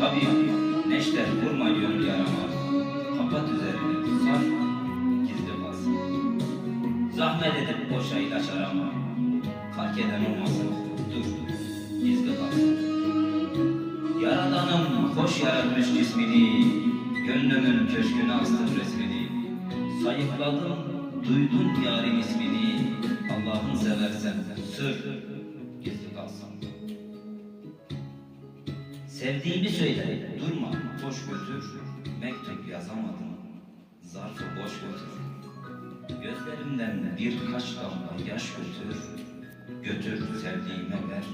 Tabii neşter vurma yön yarama. Kapat üzerini sar gizli kalsın. Zahmet edip boşa ilaç arama. Fark eden olmasın dur gizli kalsın. Yaradanım hoş yaratmış cismini, gönlümün köşküne astım resmini. Sayıkladım, duydum yarın ismini, Allah'ın seversen sır Sevdiğimi söyle, durma, hoş götür. Mektup yazamadım, zarfı boş götür. Gözlerimden birkaç damla yaş götür. Götür sevdiğime ver,